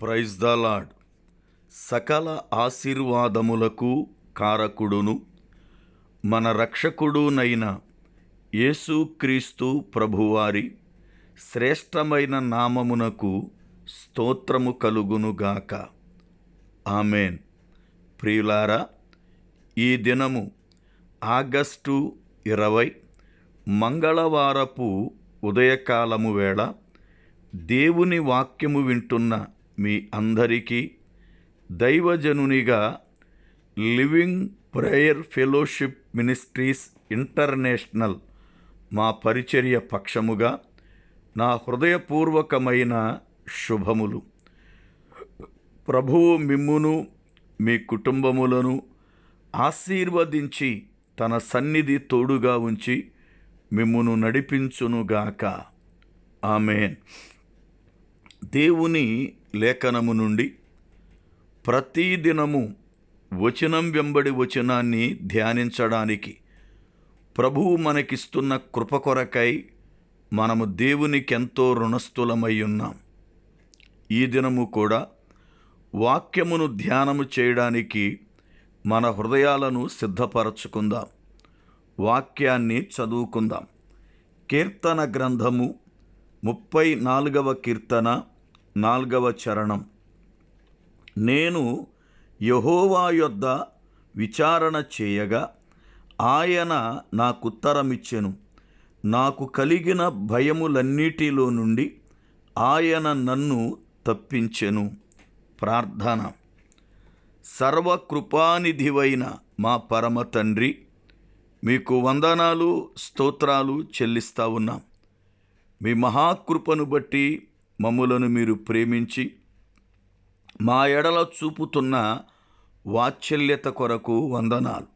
Praise the lord సకల ఆశీర్వాదములకు కారకుడును మన రక్షకుడునైన యేసుక్రీస్తు ప్రభువారి శ్రేష్టమైన నామమునకు స్తోత్రము కలుగునుగాక ఆమెన్. ప్రియులారా ఈ దినము ఆగస్టు ఇరవై మంగళవారపు ఉదయకాలము వేళ దేవుని వాక్యము వింటున్న మీ అందరికీ దైవజనునిగా Living Prayer Fellowship Ministries International మా పరిచర్య పక్షముగా నా హృదయపూర్వకమైన శుభములు. ప్రభువు మిమ్మును మీ కుటుంబములను ఆశీర్వదించి తన సన్నిధి తోడుగా ఉంచి మిమ్మును నడిపించునుగాక. ఆమెన్. దేవుని లేఖనము నుండి ప్రతిదినము వచనం వెంబడి వచనాన్ని ధ్యానించడానికి ప్రభువు మనకిస్తున్న కృప కొరకై మనము దేవునికెంతో రుణస్థులమై ఉన్నాం. ఈ దినము కూడా వాక్యమును ధ్యానము చేయడానికి మన హృదయాలను సిద్ధపరచుకుందాం. వాక్యాన్ని చదువుకుందాం. కీర్తన గ్రంథము ముప్పై నాలుగవ కీర్తన నాల్గవ చరణం. నేను యహోవా యొద్ద విచారణ చేయగా ఆయన నాకుత్తరమిచ్చెను. నాకు కలిగిన భయములన్నిటిలో నుండి ఆయన నన్ను తప్పించెను. ప్రార్థన. సర్వకృపానిధివైన మా పరమ తండ్రి మీకు వందనాలు స్తోత్రాలు చెల్లిస్తా ఉన్నాం. మీ మహాకృపను బట్టి మమ్ములను మీరు ప్రేమించి మా ఎడల చూపుతున్న వాత్సల్యత కొరకు వందనాలు.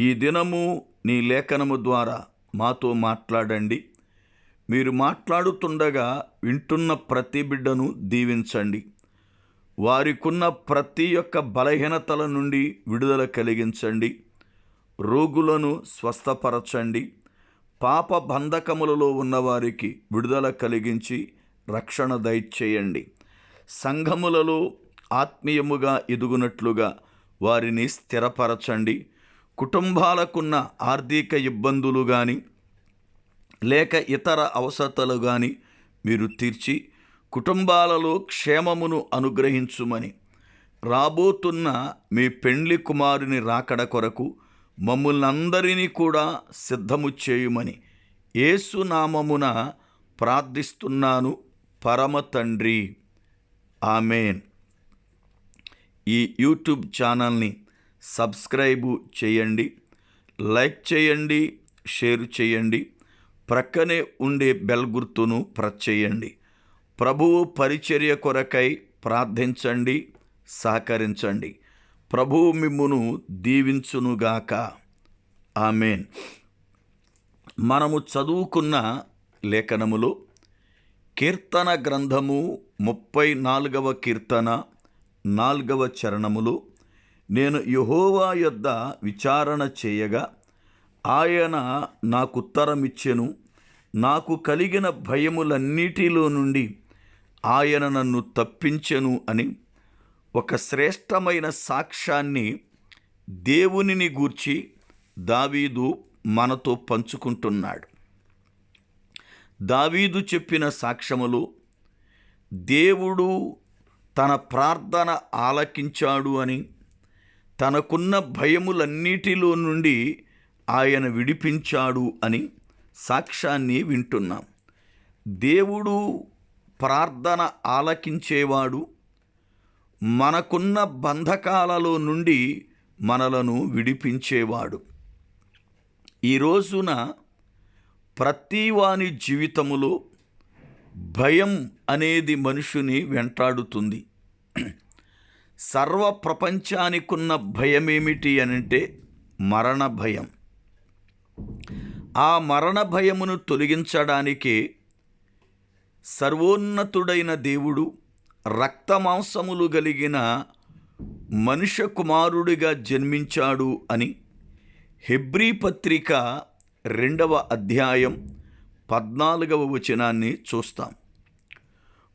ఈ దినము నీ లేఖనము ద్వారా మాతో మాట్లాడండి. మీరు మాట్లాడుతుండగా వింటున్న ప్రతి బిడ్డను దీవించండి. వారికున్న ప్రతి ఒక్క బలహీనతల నుండి విడుదల కలిగించండి. రోగులను స్వస్థపరచండి. పాప బంధకములలో ఉన్నవారికి విడుదల కలిగించి రక్షణ దయచేయండి. సంఘములలో ఆత్మీయముగా ఎదుగునట్లుగా వారిని స్థిరపరచండి. కుటుంబాలకున్న ఆర్థిక ఇబ్బందులు కానీ లేక ఇతర అవసరతలు కానీ మీరు తీర్చి కుటుంబాలలో క్షేమమును అనుగ్రహించుమని. రాబోతున్న మీ పెండ్లి కుమారుని రాకడ కొరకు మమ్మల్ని అందరినీ కూడా సిద్ధము చేయుమని ఏసునామమున ప్రార్థిస్తున్నాను. పరమ తండ్రి ఆమెన్. ఈ యూట్యూబ్ ఛానల్ని సబ్స్క్రైబు చేయండి లైక్ చేయండి షేర్ చేయండి ప్రక్కనే ఉండే బెల్ గుర్తును ప్రెస్ చేయండి. ప్రభువు పరిచర్య కొరకై ప్రార్థించండి సహకరించండి. ప్రభువు మిమ్మును దీవించునుగాక. ఆమెన్. మనము చదువుకున్న లేఖనములో కీర్తన గ్రంథము ముప్పై నాలుగవ కీర్తన నాలుగవ చరణములు. నేను యహోవా యొద్ద విచారణ చేయగా ఆయన నాకు ఉత్తరమిచ్చెను. నాకు కలిగిన భయములన్నిటిలో నుండి ఆయన నన్ను తప్పించెను అని ఒక శ్రేష్టమైన సాక్ష్యాన్ని దేవునిని గూర్చి దావీదు మనతో పంచుకుంటున్నాడు. దావీదు చెప్పిన సాక్ష్యములు దేవుడు తన ప్రార్థన ఆలకించాడు అని తనకున్న భయములన్నిటిలో నుండి ఆయన విడిపించాడు అని సాక్ష్యాన్ని వింటున్నాం. దేవుడు ప్రార్థన ఆలకించేవాడు మనకున్న బంధకాలలో నుండి మనలను విడిపించేవాడు. ఈ రోజున ప్రతివాని జీవితములో భయం అనేది మనుషుని వెంటాడుతుంది. సర్వ ప్రపంచానికున్న భయమేమిటి అనంటే మరణ భయం. ఆ మరణ భయమును తొలగించడానికే సర్వోన్నతుడైన దేవుడు రక్తమాంసములు కలిగిన మనుష్య కుమారుడిగా జన్మించాడు అని హెబ్రీ పత్రిక రెండవ అధ్యాయం పద్నాలుగవ వచనాన్ని చూస్తాం.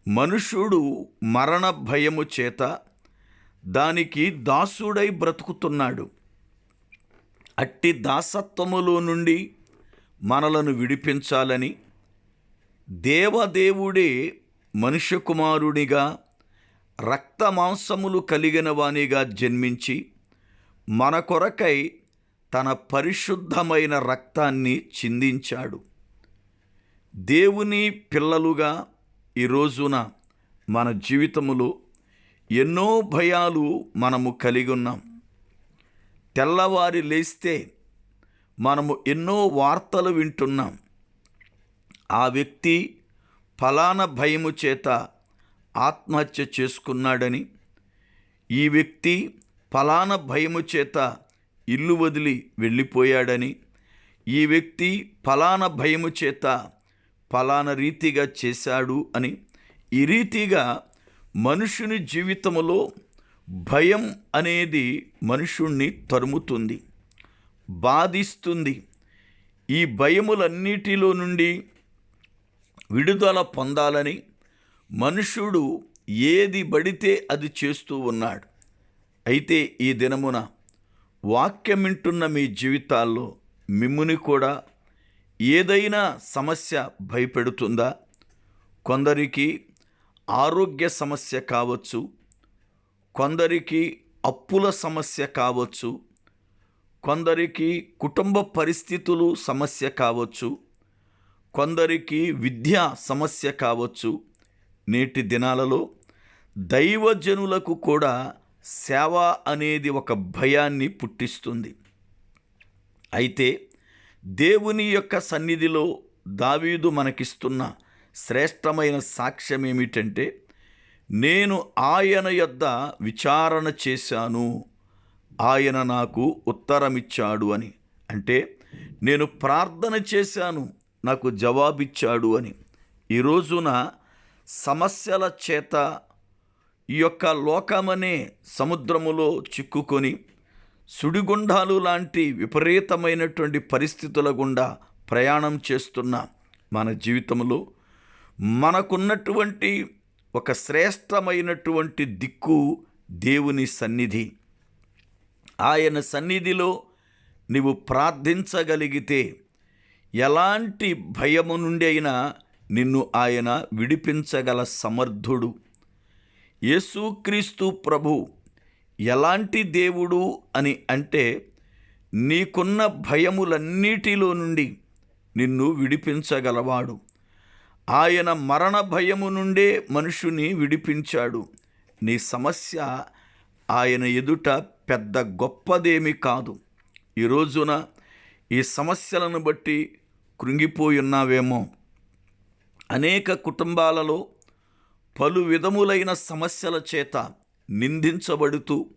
మనుషుడు మరణ భయము చేత దానికి దాసుడై బ్రతుకుతున్నాడు. అట్టి దాసత్వములో నుండి మనలను విడిపించాలని దేవదేవుడే మనుష్య కుమారునిగా రక్త మాంసములు కలిగిన వానిగా జన్మించి మన కొరకై తన పరిశుద్ధమైన రక్తాన్ని చిందించాడు. దేవుని పిల్లలుగా ఈ రోజున మన జీవితములో ఎన్నో భయాలు మనము కలిగి ఉన్నాం. తెల్లవారి లేస్తే మనము ఎన్నో వార్తలు వింటున్నాం. ఆ వ్యక్తి ఫలానా భయము చేత ఆత్మహత్య చేసుకున్నాడని ఈ వ్యక్తి ఫలానా భయము చేత ఇల్లు వదిలి వెళ్ళిపోయాడని. ఈ వ్యక్తి ఫలానా భయము చేత ఫలానా రీతిగా చేశాడు అని. ఈ రీతిగా మనుషుని జీవితంలో భయం అనేది మనుషుణ్ణి తరుముతుంది బాధిస్తుంది. ఈ భయములన్నిటిలో నుండి విడుదల పొందాలని మనుషుడు ఏది బడితే అది చేస్తూ ఉన్నాడు. అయితే ఈ దినమున వాక్యమింటున్న మీ జీవితాల్లో మిమ్ముని కూడా ఏదైనా సమస్య భయపెడుతుందా? కొందరికి ఆరోగ్య సమస్య కావచ్చు. కొందరికి అప్పుల సమస్య కావచ్చు. కొందరికి కుటుంబ పరిస్థితులు సమస్య కావచ్చు. కొందరికి విద్యా సమస్య కావచ్చు. నేటి దినాలలో దైవజనులకు కూడా సేవ అనేది ఒక భయాన్ని పుట్టిస్తుంది. అయితే దేవుని యొక్క సన్నిధిలో దావీదు మనకిస్తున్న శ్రేష్టమైన సాక్ష్యం ఏమిటంటే నేను ఆయన యొద్ద విచారణ చేశాను ఆయన నాకు ఉత్తరమిచ్చాడు అని. అంటే నేను ప్రార్థన చేశాను నాకు జవాబిచ్చాడు అని. ఈ రోజున సమస్యల చేత ఈ యొక్క లోకమనే సముద్రములో చిక్కుకొని సుడిగుండాలు లాంటి విపరీతమైనటువంటి పరిస్థితుల గుండా ప్రయాణం చేస్తున్న మన జీవితంలో మనకున్నటువంటి ఒక శ్రేష్టమైనటువంటి దిక్కు దేవుని సన్నిధి. ఆయన సన్నిధిలో నీవు ప్రార్థించగలిగితే ఎలాంటి భయము నుండి అయినా నిన్ను ఆయన విడిపించగల సమర్థుడు. యేసుక్రీస్తు ప్రభు ఎలాంటి దేవుడు అని అంటే నీకున్న భయములన్నిటిలో నుండి నిన్ను విడిపించగలవాడు. ఆయన మరణ భయము నుండే మనుషుని విడిపించాడు. నీ సమస్య ఆయన ఎదుట పెద్ద గొప్పదేమి కాదు. ఈ రోజున ఈ సమస్యలను బట్టి కృంగిపోయి ఉన్నావేమో. అనేక కుటుంబాలలో పలు విధములైన సమస్యల చేత నిందించబడుతూ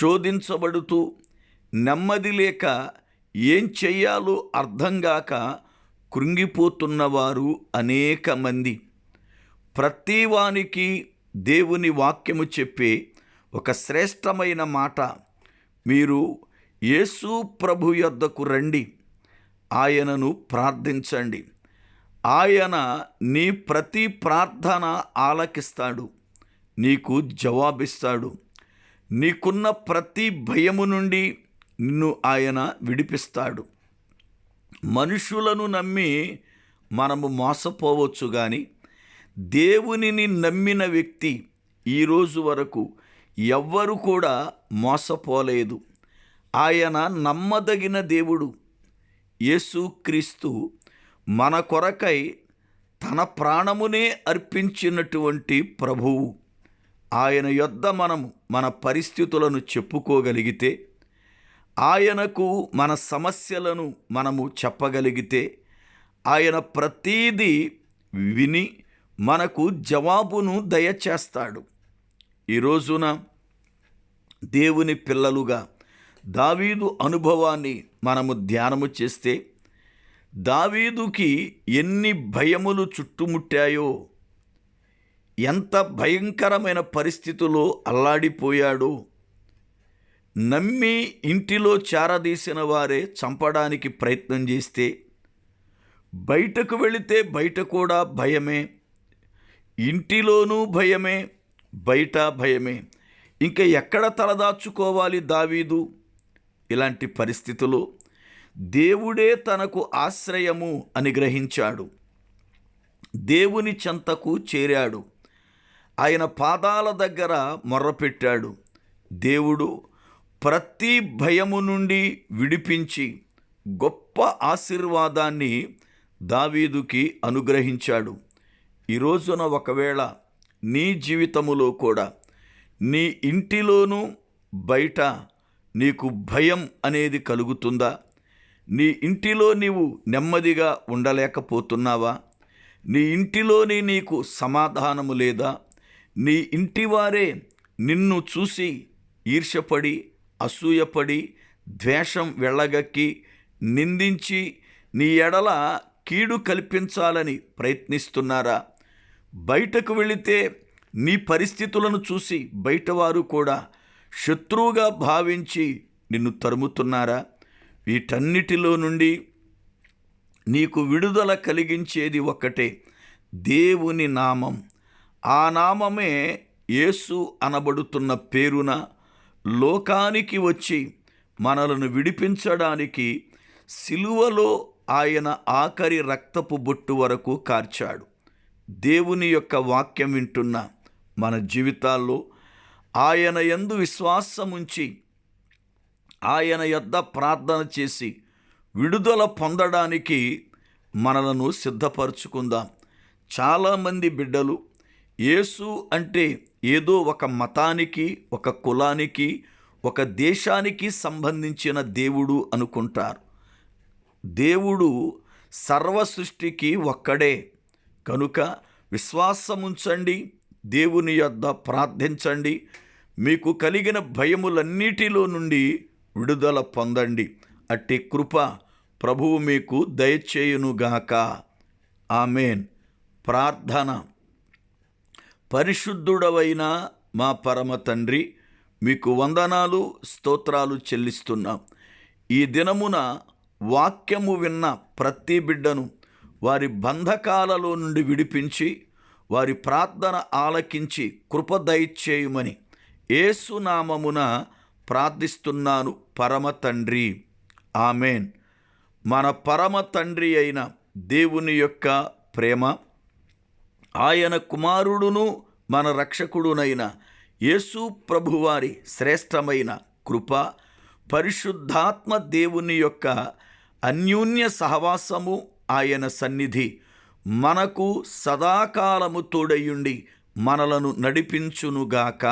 శోధించబడుతూ నెమ్మది లేక ఏం చెయ్యాలో అర్థంగాక కృంగిపోతున్నవారు అనేక మంది. ప్రతివానికి దేవుని వాక్యము చెప్పే ఒక శ్రేష్టమైన మాట. మీరు యేసు ప్రభు యొద్దకు రండి. ఆయనను ప్రార్థించండి. ఆయన నీ ప్రతి ప్రార్థన ఆలకిస్తాడు నీకు జవాబిస్తాడు. నీకున్న ప్రతి భయము నుండి నిన్ను ఆయన విడిపిస్తాడు. మనుషులను నమ్మి మనము మోసపోవచ్చు కానీ దేవునిని నమ్మిన వ్యక్తి ఈరోజు వరకు ఎవ్వరు కూడా మోసపోలేదు. ఆయన నమ్మదగిన దేవుడు యేసుక్రీస్తు మన కొరకై తన ప్రాణమునే అర్పించినటువంటి ప్రభువు. ఆయన యొద్ద మనము మన పరిస్థితులను చెప్పుకోగలిగితే ఆయనకు మన సమస్యలను మనము చెప్పగలిగితే ఆయన ప్రతీదీ విని మనకు జవాబును దయచేస్తాడు. ఈ రోజున దేవుని పిల్లలుగా దావీదు అనుభవాన్ని మనము ధ్యానము చేస్తే దావీదుకి ఎన్ని భయములు చుట్టుముట్టాయో ఎంత భయంకరమైన పరిస్థితుల్లో అల్లాడిపోయాడో. నమ్మి ఇంటిలో చేరదీసిన వారే చంపడానికి ప్రయత్నం చేస్తే బయటకు వెళితే బయట కూడా భయమే ఇంటిలోనూ భయమే బయట భయమే. ఇంకా ఎక్కడ తలదాచుకోవాలి దావీదు? ఇలాంటి పరిస్థితులు దేవుడే తనకు ఆశ్రయము అని గ్రహించాడు. దేవుని చెంతకు చేరాడు. ఆయన పాదాల దగ్గర మొర్రపెట్టాడు. దేవుడు ప్రతి భయము నుండి విడిపించి గొప్ప ఆశీర్వాదాన్ని దావీదుకి అనుగ్రహించాడు. ఈ రోజున ఒకవేళ నీ జీవితములో కూడా నీ ఇంటిలోనూ బయట నీకు భయం అనేది కలుగుతుందా? నీ ఇంటిలో నీవు నెమ్మదిగా ఉండలేకపోతున్నావా? నీ ఇంటిలోని నీకు సమాధానము లేదా? నీ ఇంటివారే నిన్ను చూసి ఈర్షపడి అసూయపడి ద్వేషం వెళ్ళగక్కి నిందించి నీ ఎడల కీడు కల్పించాలని ప్రయత్నిస్తున్నారా? బయటకు వెళితే నీ పరిస్థితులను చూసి బయటవారు కూడా శత్రువుగా భావించి నిన్ను తరుముతున్నారా? వీటన్నిటిలో నుండి నీకు విడుదల కలిగించేది ఒక్కటే దేవుని నామం. ఆ నామమే యేసు అనబడుతున్న పేరున లోకానికి వచ్చి మనలను విడిపించడానికి సిలువలో ఆయన ఆఖరి రక్తపు బొట్టు వరకు కార్చాడు. దేవుని యొక్క వాక్యం వింటున్న మన జీవితాల్లో ఆయన ఎందు విశ్వాసముంచి ఆయన యొద్ద ప్రార్థన చేసి విడుదల పొందడానికి మనలను సిద్ధపరచుకుందాం. చాలామంది బిడ్డలు యేసు అంటే ఏదో ఒక మతానికి ఒక కులానికి ఒక దేశానికి సంబంధించిన దేవుడు అనుకుంటారు. దేవుడు సర్వ సృష్టికి ఒక్కడే. కనుక విశ్వాసముంచండి దేవుని యొద్ద ప్రార్థించండి. మీకు కలిగిన భయములన్నిటిలో నుండి విడుదల పొందండి. అట్టి కృప ప్రభువు మీకు దయచేయునుగాక ఆమెన్. ప్రార్థన. పరిశుద్ధుడవైన మా పరమ తండ్రి మీకు వందనాలు స్తోత్రాలు చెల్లిస్తున్నాం. ఈ దినమున వాక్యము విన్న ప్రతి బిడ్డను వారి బంధకాలలో నుండి విడిపించి వారి ప్రార్థన ఆలకించి కృప దయచేయుమని ఏసునామమున ప్రార్థిస్తున్నాను. పరమ తండ్రి ఆమెన్. మన పరమ తండ్రి అయిన దేవుని యొక్క ప్రేమ ఆయన కుమారుడును మన రక్షకుడునైన యేసు ప్రభువారి శ్రేష్టమైన కృప పరిశుద్ధాత్మ దేవుని యొక్క అన్యోన్య సహవాసము ఆయన సన్నిధి మనకు సదాకాలము తోడయుండి మనలను నడిపించునుగాక.